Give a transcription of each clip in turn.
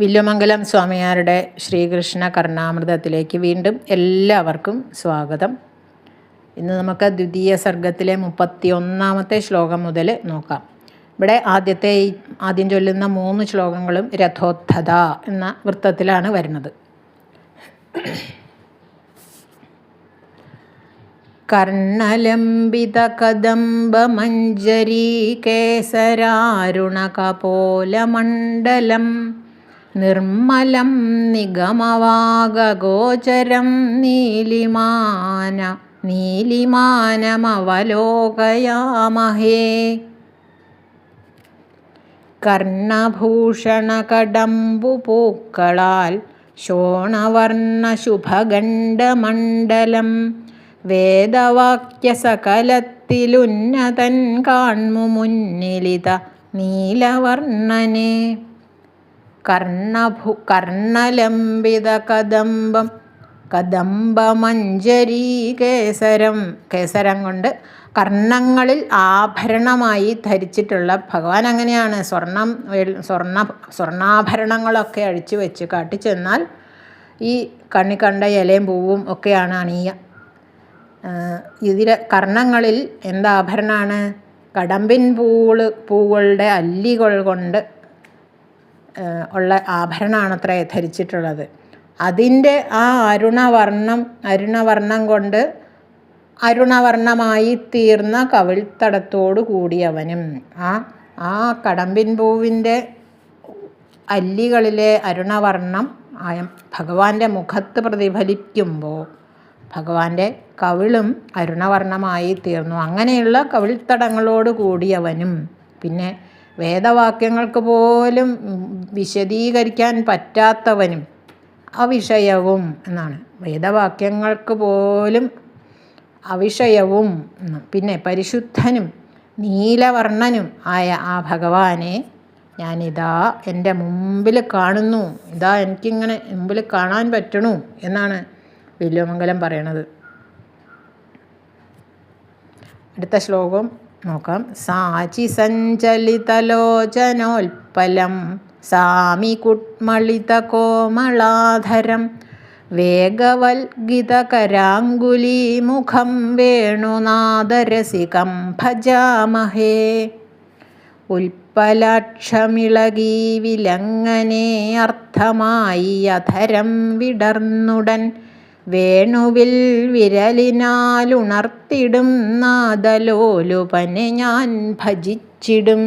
വില്ലുമംഗലം സ്വാമിയാരുടെ ശ്രീകൃഷ്ണ കർണാമൃതത്തിലേക്ക് വീണ്ടും എല്ലാവർക്കും സ്വാഗതം. ഇന്ന് നമുക്ക് ദ്വിതീയ സർഗത്തിലെ മുപ്പത്തി ഒന്നാമത്തെ ശ്ലോകം മുതൽ നോക്കാം. ഇവിടെ ആദ്യത്തെ ആദ്യം ചൊല്ലുന്ന മൂന്ന് ശ്ലോകങ്ങളും രഥോദ്ധത എന്ന വൃത്തത്തിലാണ് വരുന്നത്. കർണലംബിതകദംബമഞ്ജരീ കേസരാരുണകപോലമണ്ഡലം നിർമ്മലം നിഗമവാഗോചരം നീലിമാന നീലിമാനമവലോകയാമഹേ. കർണഭൂഷണകടംബുപൂക്കളാൽ ശോണവർണശുഭഗണ്ഡമണ്ഡലം വേദവാക്യസകലത്തിലുന്നതൻ കാൺമു മുന്നിലിത നീലവർണനെ. കർണഭു കർണലംബിത കദംബം കദംബമഞ്ജരീ കേസരം കേസരം കൊണ്ട് കർണങ്ങളിൽ ആഭരണമായി ധരിച്ചിട്ടുള്ള ഭഗവാൻ അങ്ങനെയാണ്. സ്വർണം സ്വർണ സ്വർണാഭരണങ്ങളൊക്കെ അഴിച്ചു വെച്ച് കാട്ടിച്ചെന്നാൽ ഈ കണ്ണി കണ്ട ഇലയും പൂവും ഒക്കെയാണ് അണിയ. ഇതിലെ കർണങ്ങളിൽ എന്താഭരണമാണ് കടമ്പിൻ പൂൾ പൂവുകളുടെ അല്ലികൾ കൊണ്ട് ഉള്ള ആഭരണമാണത്രേ ധരിച്ചിട്ടുള്ളത്. അതിന്റെ ആ അരുണവർണം അരുണവർണം കൊണ്ട് അരുണവർണമായി തീർന്ന കവിൾത്തടത്തോടു കൂടിയവനും ആ ആ കടമ്പിൻ പൂവിന്റെ അല്ലികളിലെ അരുണവർണം ഭഗവാന്റെ മുഖത്ത് പ്രതിഫലിക്കുമ്പോൾ ഭഗവാന്റെ കവിളും അരുണവർണമായി തീർന്നു. അങ്ങനെയുള്ള കവിൾത്തടങ്ങളോട് കൂടിയവനും പിന്നെ വേദവാക്യങ്ങൾക്ക് പോലും വിശദീകരിക്കാൻ പറ്റാത്തവനും അവിഷയവും എന്നാണ്. വേദവാക്യങ്ങൾക്ക് പോലും അവിഷയവും പിന്നെ പരിശുദ്ധനും നീലവർണനും ആയ ആ ഭഗവാനെ ഞാനിതാ എന്റെ മുമ്പിൽ കാണുന്നു. ഇതാ എനിക്കിങ്ങനെ മുമ്പിൽ കാണാൻ പറ്റണു എന്നാണ് വില്വമംഗലം പറയണത്. അടുത്ത ശ്ലോകം. നോക്കാം. സാചി സഞ്ചലിതലോചനോൽപ്പലം സാമി കുട്മളിത കോമളാധരം വേഗവൽഗിതകരാങ്കുലീമുഖം വേണുനാദരസികം ഭജാമഹേ. ഉൽപ്പലാക്ഷമിളകി വിലങ്ങനെ അർത്ഥമായി അധരം വിടർന്നുടൻ വേണുവിൽ വിരലിനാലുണർത്തിടും നാദലോലുപനെ ഞാൻ ഭജിച്ചിടും.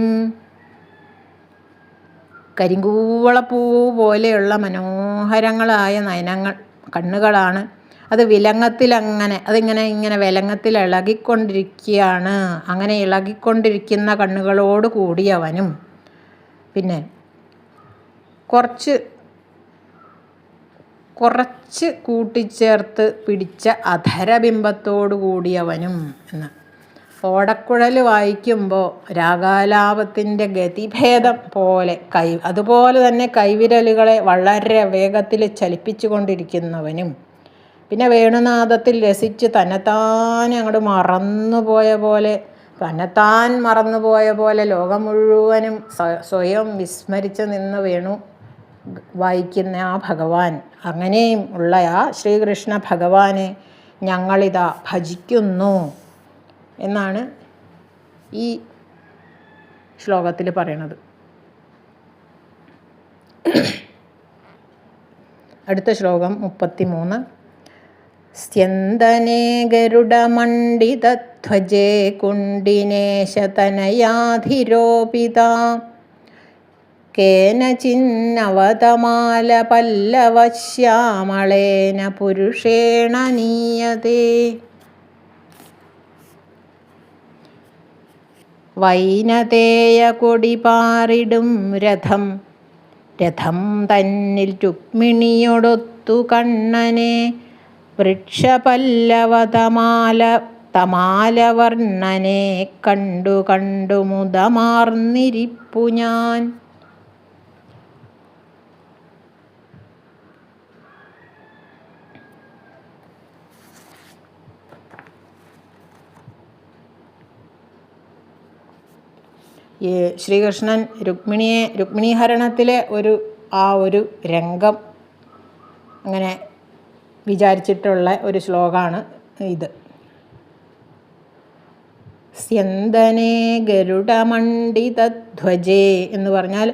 കരിങ്കൂവളപ്പൂ പോലെയുള്ള മനോഹരങ്ങളായ നയനങ്ങൾ കണ്ണുകളാണ്. അത് വിലങ്ങത്തിലങ്ങനെ അതിങ്ങനെ ഇങ്ങനെ വിലങ്ങത്തിൽ ഇളകിക്കൊണ്ടിരിക്കുകയാണ് അങ്ങനെ ഇളകിക്കൊണ്ടിരിക്കുന്ന കണ്ണുകളോട് കൂടിയവനും പിന്നെ കുറച്ച് കുറച്ച് കൂട്ടിച്ചേർത്ത് പിടിച്ച അധരബിംബത്തോടു കൂടിയവനും എന്ന്. ഓടക്കുഴൽ വായിക്കുമ്പോൾ രാഗാലാപത്തിന്റെ ഗതിഭേദം പോലെ കൈ അതുപോലെ തന്നെ കൈവിരലുകളെ വളരെ വേഗത്തിൽ ചലിപ്പിച്ചു കൊണ്ടിരിക്കുന്നവനും പിന്നെ വേണുനാഥത്തിൽ രസിച്ച് തന്നെത്താൻ അങ്ങോട്ട് മറന്നുപോയ പോലെ തന്നെത്താൻ മറന്നുപോയ പോലെ ലോകം മുഴുവനും സ്വയം വിസ്മരിച്ച് നിന്ന് വേണു വായിക്കുന്ന ആ ഭഗവാൻ. അങ്ങനെയും ഉള്ള ആ ശ്രീകൃഷ്ണ ഭഗവാനെ ഞങ്ങളിതാ ഭജിക്കുന്നു എന്നാണ് ഈ ശ്ലോകത്തിൽ പറയണത്. അടുത്ത ശ്ലോകം മുപ്പത്തി മൂന്ന് സ്യന്തനേ ഗരുഡമണ്ഡിതധ്വജേ കുണ്ടിനേശതനയാധിരോപിത കേനചിന്നവതമാല പല്ലവശ്യാമളേന പുരുഷേണ നീയതേ. വൈനതേയ കൊടിപാറിടും രഥം. രഥം തന്നിൽ രുക്മിണിയൊടൊത്തു കണ്ണനെ. വൃക്ഷപല്ലവതമാല തമാലവർണനെ കണ്ടു കണ്ടു മുതമാർന്നിരിപ്പു ഞാൻ. ഈ ശ്രീകൃഷ്ണൻ രുക്മിണിയെ രുക്മിണീഹരണത്തിലെ ഒരു ആ ഒരു രംഗം അങ്ങനെ വിചാരിച്ചിട്ടുള്ള ഒരു ശ്ലോകമാണ് ഇത്. സ്യന്തനേ ഗരുഡമണ്ഡിതധ്വജേ എന്ന് പറഞ്ഞാൽ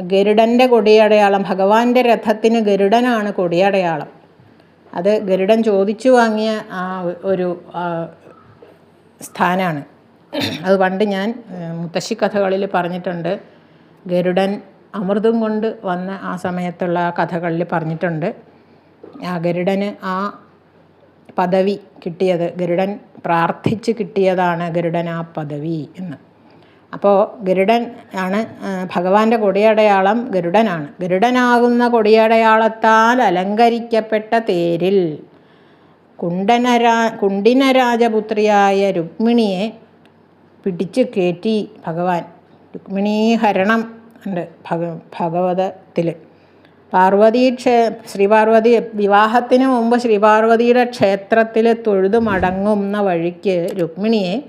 ഗരുഡന്റെ കൊടിയടയാളം ഭഗവാന്റെ രഥത്തിന് ഗരുഡനാണ് കൊടിയടയാളം. അത് ഗരുഡൻ ചോദിച്ചു വാങ്ങിയ ആ ഒരു സ്ഥാനമാണ് അത് പണ്ട് ഞാൻ മുത്തശ്ശി കഥകളിൽ പറഞ്ഞിട്ടുണ്ട്. ഗരുഡൻ അമൃതം കൊണ്ട് വന്ന ആ സമയത്തുള്ള ആ കഥകളിൽ പറഞ്ഞിട്ടുണ്ട്. ആ ഗരുഡന് ആ പദവി കിട്ടിയത് ഗരുഡൻ പ്രാർത്ഥിച്ച് കിട്ടിയതാണ് ഗരുഡൻ ആ പദവി എന്ന്. അപ്പോൾ ഗരുഡൻ ആണ് ഭഗവാന്റെ കൊടിയടയാളം ഗരുഡനാണ്. ഗരുഡനാകുന്ന കൊടിയടയാളത്താൽ അലങ്കരിക്കപ്പെട്ട തേരിൽ കുണ്ടനരാ കുണ്ടിനരാജപുത്രിയായ രുക്മിണിയെ പിടിച്ചു കയറ്റി ഭഗവാൻ. രുക്മിണീഹരണം ഉണ്ട് ഭഗ ഭഗവതത്തിൽ പാർവതി ക്ഷേ ശ്രീപാർവതി വിവാഹത്തിന് മുമ്പ് ശ്രീപാർവതിയുടെ ക്ഷേത്രത്തിൽ തൊഴുതു മടങ്ങുന്ന വഴിക്ക് രുക്മിണിയെ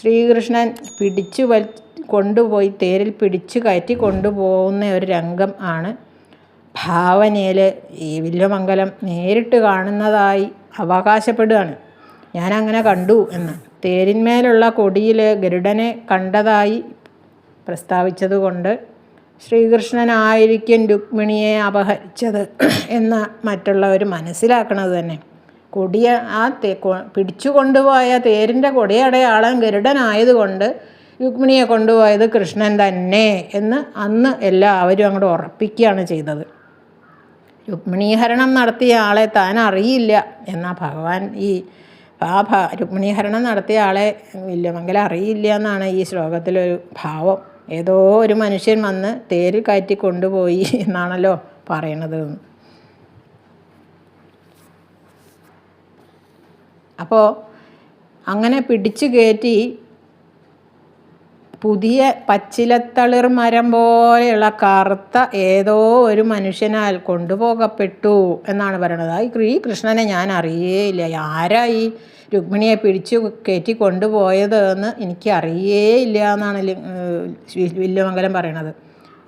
ശ്രീകൃഷ്ണൻ പിടിച്ചു വൽ കൊണ്ടുപോയി തേരിൽ പിടിച്ചു കയറ്റി കൊണ്ടുപോകുന്ന ഒരു രംഗം ആണ് ഭാവനയിൽ ഈ വില്ലുമംഗലം നേരിട്ട് കാണുന്നതായി അവകാശപ്പെടുകയാണ്. ഞാനങ്ങനെ കണ്ടു എന്ന്. തേരിന്മേലുള്ള കൊടിയിൽ ഗരുഡനെ കണ്ടതായി പ്രസ്താവിച്ചതുകൊണ്ട് ശ്രീകൃഷ്ണനായിരിക്കും രുക്മിണിയെ അപഹരിച്ചത് എന്ന് മറ്റുള്ളവർ മനസ്സിലാക്കണത് തന്നെ. കൊടിയ ആ തേ പിടിച്ചു കൊണ്ടുപോയ തേരിന്റെ കൊടിയടയാളം ഗരുഡനായതുകൊണ്ട് രുക്മിണിയെ കൊണ്ടുപോയത് കൃഷ്ണൻ തന്നെ എന്ന് അന്ന് എല്ലാവരും അങ്ങോട്ട് ഉറപ്പിക്കുകയാണ് ചെയ്തത്. രുക്മിണീഹരണം നടത്തിയ ആളെ താൻ അറിയില്ല എന്നാൽ ഭഗവാൻ ഈ ആ ഭ രുക്മിണീഹരണം നടത്തിയ ആളെ വില്യമംഗലം അറിയില്ല എന്നാണ് ഈ ശ്ലോകത്തിലൊരു ഭാവം. ഏതോ ഒരു മനുഷ്യൻ വന്ന് തേരിൽ കയറ്റി കൊണ്ടുപോയി എന്നാണല്ലോ പറയണത്. അപ്പോൾ അങ്ങനെ പിടിച്ചു കയറ്റി പുതിയ പച്ചിലത്തളിർ മരം പോലെയുള്ള കറുത്ത ഏതോ ഒരു മനുഷ്യനാൽ കൊണ്ടുപോകപ്പെട്ടു എന്നാണ് പറയണത്. ഈ കൃഷ്ണനെ ഞാൻ അറിയേയില്ല. ആരായി രുക്മിണിയെ പിടിച്ചു കയറ്റി കൊണ്ടുപോയത് എന്ന് എനിക്ക് അറിയേയില്ല എന്നാണ് വില്ലുമംഗലം പറയണത്.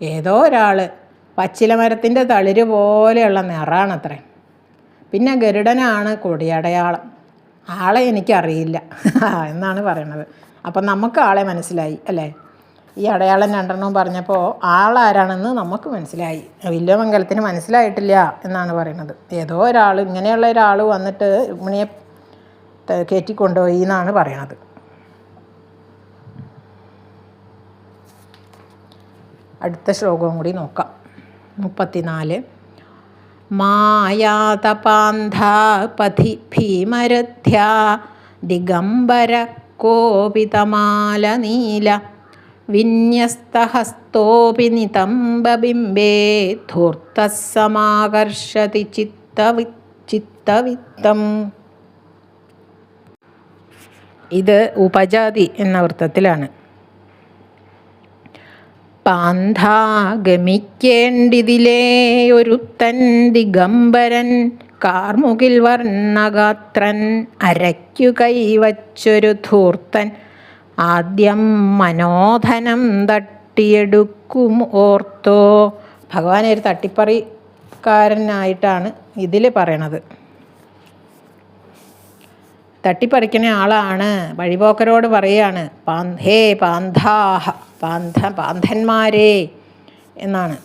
ഏതോ ഒരാൾ പച്ചില മരത്തിന്റെ തളിര് പോലെയുള്ള നിറാണത്രേ. പിന്നെ ഗരുഡനാണ് കൊടിയടയാളം. ആളെ എനിക്കറിയില്ല. എന്നാണ് പറയണത്. അപ്പം നമുക്ക് ആളെ മനസ്സിലായി അല്ലേ? ഈ അടയാളം രണ്ടെണ്ണം പറഞ്ഞപ്പോൾ ആളാരാണെന്ന് നമുക്ക് മനസ്സിലായി. വില്യമംഗലത്തിന് മനസ്സിലായിട്ടില്ല എന്നാണ് പറയുന്നത്. ഏതോ ഒരാൾ ഇങ്ങനെയുള്ള ഒരാൾ വന്നിട്ട് രുക്മിണിയെ കയറ്റിക്കൊണ്ടുപോയി എന്നാണ് പറയണത്. അടുത്ത ശ്ലോകവും കൂടി നോക്കാം. മുപ്പത്തിനാല്. മായാതപാന്ധാ പഥി ഭീമരഥ്യ ദിഗംബര കോപിതമാല നീല വിന്യസ്തഹസ്തോപി നിതംബിംബേ ധൂർത്തഃ സമാകർഷതി ചിത്തവി ചിത്തവിത്തം. ഇത് ഉപജാതി എന്ന വൃത്തത്തിലാണ്. പാന്ധാ ഗമിക്കേണ്ടിതിലേ ഒരുത്തൻ ദിഗംബരൻ കാർമുകിൽ വർണഗാത്രൻ അരയ്ക്കു കൈവച്ചൊരു ധൂർത്തൻ. ആദ്യം മനോധനം തട്ടിയെടുക്കും ഓർത്തോ. ഭഗവാൻ ഒരു തട്ടിപ്പറിക്കാരനായിട്ടാണ് ഇതിൽ പറയണത്. തട്ടിപ്പറിക്കുന്ന ആളാണ് വഴിപോക്കരോട് പറയാണ് പാൻ ഹേ പാന്ധാഹ പാന്ത പാന്തന്മാരെ എന്നാണ്.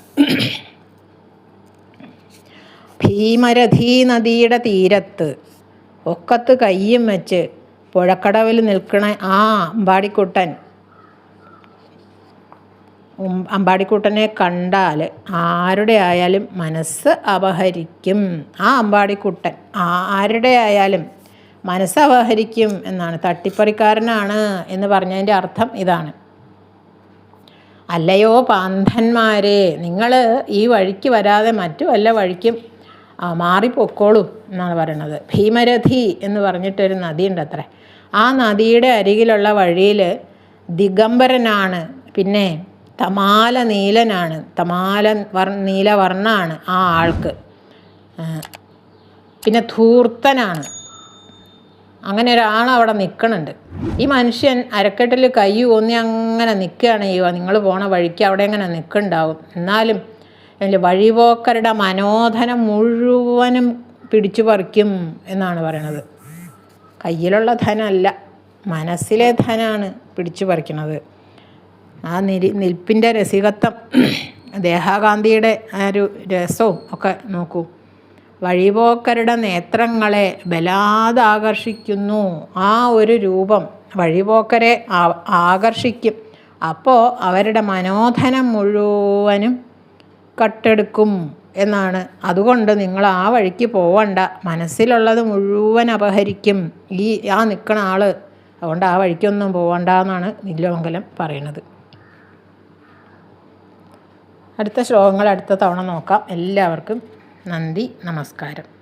ഭീമരഥീ നദിയുടെ തീരത്ത്. ഒക്കത്ത് കയ്യും വെച്ച് പുഴക്കടവിൽ നിൽക്കണ ആ അമ്പാടിക്കുട്ടൻ. അമ്പാടിക്കുട്ടനെ കണ്ടാൽ ആരുടെ ആയാലും മനസ്സ് അപഹരിക്കും. ആ അമ്പാടിക്കുട്ടൻ ആരുടെ ആയാലും മനസ്സ് അപഹരിക്കും എന്നാണ്. തട്ടിപ്പറിക്കാരനാണ് എന്ന് പറഞ്ഞതിന്റെ അർത്ഥം ഇതാണ്. അല്ലയോ പാന്തന്മാരെ നിങ്ങൾ ഈ വഴിക്ക് വരാതെ മറ്റു വല്ല വഴിക്കും ആ, മാറിപ്പൊക്കോളൂ എന്നാണ് പറയണത്. ഭീമരഥി എന്ന് പറഞ്ഞിട്ടൊരു നദിയുണ്ട് അത്രേ ആ നദിയുടെ അരികിലുള്ള വഴിയിൽ ദിഗംബരനാണ് പിന്നെ തമാല നീലനാണ് തമാല വർ നീലവർണാണ് ആ ആൾക്ക്. പിന്നെ ധൂർത്തനാണ്. അങ്ങനെ ഒരാൾ അവിടെ നിൽക്കണുണ്ട് ഈ മനുഷ്യൻ അരക്കെട്ടിൽ കൈ ഊന്നി അങ്ങനെ നിൽക്കുകയാണ് ചെയ്യുക. നിങ്ങൾ പോണ വഴിക്ക് അവിടെ അങ്ങനെ നിൽക്കുന്നുണ്ടാവും എന്നാലും അതിൽ വഴിപോക്കരുടെ മനോധനം മുഴുവനും പിടിച്ചു പറിക്കും എന്നാണ് പറയണത്. കയ്യിലുള്ള ധനമല്ല മനസ്സിലെ ധനമാണ് പിടിച്ചു പറിക്കുന്നത് ആ നിരി നിൽപ്പിന്റെ രസികത്വം ദേഹാകാന്തിയുടെ ആ ഒരു രസവും ഒക്കെ നോക്കൂ. വഴിപോക്കരുടെ നേത്രങ്ങളെ ബലാതാകർഷിക്കുന്നു ആ ഒരു രൂപം വഴിപോക്കരെ ആകർഷിക്കും. അപ്പോൾ അവരുടെ മനോധനം മുഴുവനും കട്ടെടുക്കും എന്നാണ്. അതുകൊണ്ട് നിങ്ങൾ ആ വഴിക്ക് പോവണ്ട. മനസ്സിലുള്ളത് മുഴുവൻ അപഹരിക്കും. ഈ ആ നിൽക്കണ ആൾ അതുകൊണ്ട് ആ വഴിക്കൊന്നും പോവണ്ട എന്നാണ് നില്യമംഗലം പറയണത് അടുത്ത ശ്ലോകങ്ങൾ അടുത്ത തവണ നോക്കാം. എല്ലാവർക്കും നന്ദി നമസ്കാരം.